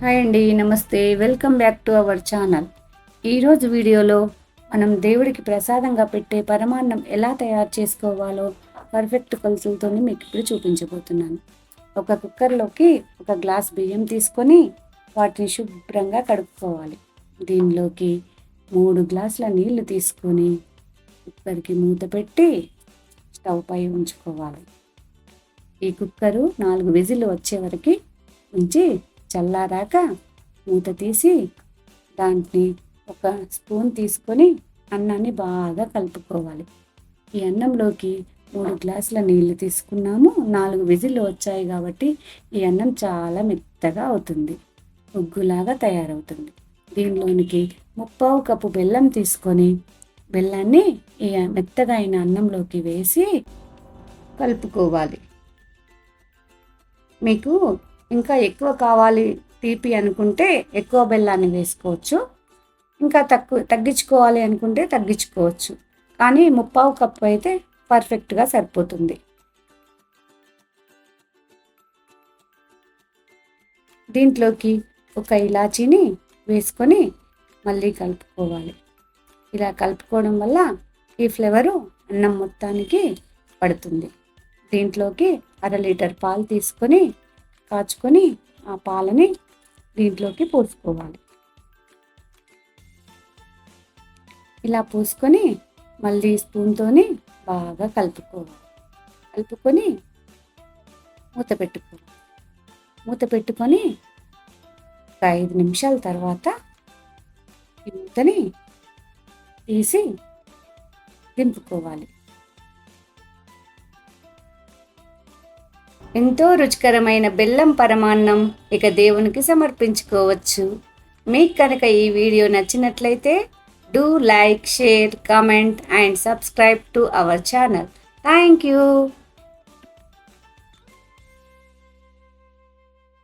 Hi అండి నమస్తే. Welcome back to our channel. ఈరోజు వీడియోలో మనం దేవుడికి ప్రసాదంగా పెట్టే పరమాన్నం ఎలా తయారు చేసుకోవాలో పర్ఫెక్ట్ కొలతలతో మీకు ఇప్పుడు చూపించబోతున్నాను. ఒక కుక్కర్లోకి ఒక గ్లాస్ బియ్యం తీసుకొని వాటిని శుభ్రంగా కడుక్కోవాలి. దీనిలోకి మూడు గ్లాసుల నీళ్ళు తీసుకొని కుక్కర్కి మూత పెట్టి స్టవ్ పై ఉంచుకోవాలి. ఈ కుక్కరు నాలుగు విజిల్ వచ్చే వరకు ఉంచి చల్లారాక మూత తీసి దాంట్ని ఒక స్పూన్ తీసుకొని అన్నాన్ని బాగా కలుపుకోవాలి. ఈ అన్నంలోకి మూడు గ్లాసుల నీళ్ళు తీసుకున్నాము. నాలుగు విజిల్లు వచ్చాయి కాబట్టి ఈ అన్నం చాలా మెత్తగా అవుతుంది. ఉగ్గులాగా తయారవుతుంది. దీనిలోనికి ముప్పావు కప్పు బెల్లం తీసుకొని బెల్లాన్ని ఈ మెత్తగా అయిన అన్నంలోకి వేసి కలుపుకోవాలి. మీకు ఇంకా ఎక్కువ కావాలి తీపి అనుకుంటే ఎక్కువ బెల్లాన్ని వేసుకోవచ్చు. ఇంకా తక్కువ తగ్గించుకోవాలి అనుకుంటే తగ్గించుకోవచ్చు. కానీ ముప్పావు కప్పు అయితే పర్ఫెక్ట్గా సరిపోతుంది. దీంట్లోకి ఒక ఇలాచీని వేసుకొని మళ్ళీ కలుపుకోవాలి. ఇలా కలుపుకోవడం వల్ల ఈ ఫ్లేవరు అన్నం మొత్తానికి పడుతుంది. దీంట్లోకి అర లీటర్ పాలు తీసుకొని కాచుకొని ఆ పాలని దీంట్లోకి పోసుకోవాలి. ఇలా పోసుకొని మళ్ళీ స్పూన్తోని బాగా కలుపుకోవాలి. కలుపుకొని మూత పెట్టుకోవాలి. మూత పెట్టుకొని ఒక ఐదు నిమిషాల తర్వాత ఈ మూతని తీసి దింపుకోవాలి. ఎంతో రుచికరమైన బెల్లం పరమాన్నం ఇక దేవునికి సమర్పించుకోవచ్చు. మీకు కనుక ఈ వీడియో నచ్చినట్లయితే do like share comment and subscribe to our channel thank you